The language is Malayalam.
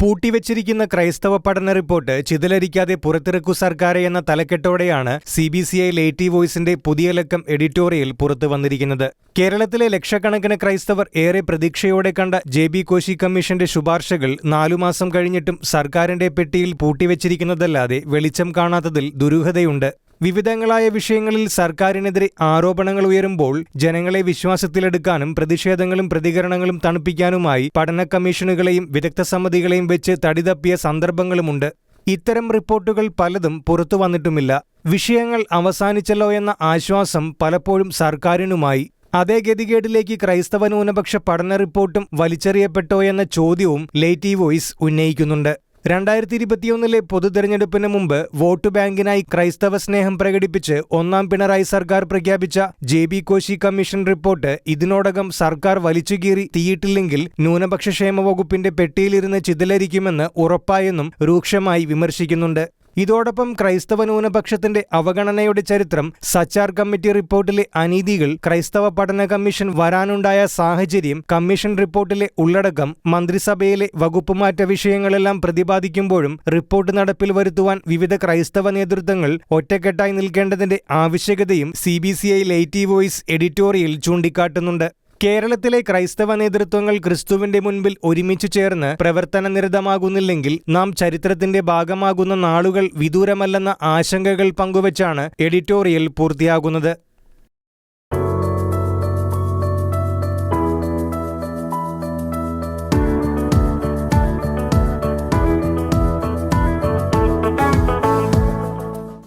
പൂട്ടിവെച്ചിരിക്കുന്ന ക്രൈസ്തവ പഠന റിപ്പോർട്ട് ചിതലരിക്കാതെ പുറത്തിറക്കു സർക്കാരെ എന്ന തലക്കെട്ടോടെയാണ് C B C I laity വോയ്സിന്റെ പുതിയ ലക്കം എഡിറ്റോറിയൽ പുറത്തു വന്നിരിക്കുന്നത്. കേരളത്തിലെ ലക്ഷക്കണക്കിന് ക്രൈസ്തവർ ഏറെ പ്രതീക്ഷയോടെ കണ്ട ജെ ബി കോശി കമ്മീഷന്റെ ശുപാർശകൾ നാലുമാസം കഴിഞ്ഞിട്ടും സർക്കാരിന്റെ പെട്ടിയിൽ പൂട്ടിവെച്ചിരിക്കുന്നതല്ലാതെ വെളിച്ചം കാണാത്തതിൽ ദുരൂഹതയുണ്ട്. വിവിധങ്ങളായ വിഷയങ്ങളിൽ സർക്കാരിനെതിരെ ആരോപണങ്ങൾ ഉയരുമ്പോൾ ജനങ്ങളെ വിശ്വാസത്തിലെടുക്കാനും പ്രതിഷേധങ്ങളും പ്രതികരണങ്ങളും തണുപ്പിക്കാനുമായി പഠന കമ്മീഷനുകളെയും വിദഗ്ധ സമിതികളെയും വെച്ച് തടിതപ്പിയ സന്ദർഭങ്ങളുമുണ്ട്. ഇത്തരം റിപ്പോർട്ടുകൾ പലതും പുറത്തു വന്നിട്ടുമില്ല. വിഷയങ്ങൾ അവസാനിച്ചല്ലോ എന്ന ആശ്വാസം പലപ്പോഴും സർക്കാരിനുമായി. അതേ ഗതികേടിലേക്ക് ക്രൈസ്തവ ന്യൂനപക്ഷ പഠന റിപ്പോർട്ടും വലിച്ചെറിയപ്പെട്ടോ എന്ന ചോദ്യവും ലേറ്റി വോയിസ് ഉന്നയിക്കുന്നുണ്ട്. രണ്ടായിരത്തി ഇരുപത്തിയൊന്നിലെ പൊതുതെരഞ്ഞെടുപ്പിന് മുമ്പ് വോട്ട് ബാങ്കിനായി ക്രൈസ്തവ സ്നേഹം പ്രകടിപ്പിച്ച് ഒന്നാം പിണറായി സർക്കാർ പ്രഖ്യാപിച്ച J B Koshy commission report ഇതിനോടകം സർക്കാർ വലിച്ചുകീറി തീയിട്ടില്ലെങ്കിൽ ന്യൂനപക്ഷ ക്ഷേമ വകുപ്പിന്റെ പെട്ടിയിലിരുന്ന് ചിതലരിക്കുമെന്ന് ഉറപ്പായെന്നും രൂക്ഷമായി വിമർശിക്കുന്നുണ്ട്. ഇതോടൊപ്പം ക്രൈസ്തവ ന്യൂനപക്ഷത്തിന്റെ അവഗണനയുടെ ചരിത്രം സച്ചാർ കമ്മിറ്റി റിപ്പോർട്ടിലെ അനീതികൾ ക്രൈസ്തവ പഠന കമ്മീഷൻ വരാനുണ്ടായ സാഹചര്യം കമ്മീഷൻ റിപ്പോർട്ടിലെ ഉള്ളടക്കം മന്ത്രിസഭയിലെ വകുപ്പ് മാറ്റ വിഷയങ്ങളെല്ലാം പ്രതിപാദിക്കുമ്പോഴും റിപ്പോർട്ട് നടപ്പിൽ വരുത്തുവാൻ വിവിധ ക്രൈസ്തവ നേതൃത്വങ്ങൾ ഒറ്റക്കെട്ടായി നിൽക്കേണ്ടതിന്റെ ആവശ്യകതയും C B C I laity voice editorial ചൂണ്ടിക്കാട്ടുന്നുണ്ട്. കേരളത്തിലെ ക്രൈസ്തവ നേതൃത്വങ്ങൾ ക്രിസ്തുവിന്റെ മുൻപിൽ ഒരുമിച്ചു ചേർന്ന് പ്രവർത്തന നിരതമാകുന്നില്ലെങ്കിൽ നാം ചരിത്രത്തിന്റെ ഭാഗമാകുന്ന നാളുകൾ വിദൂരമല്ലെന്ന ആശങ്കകൾ പങ്കുവച്ചാണ് എഡിറ്റോറിയൽ പൂർത്തിയാകുന്നത്.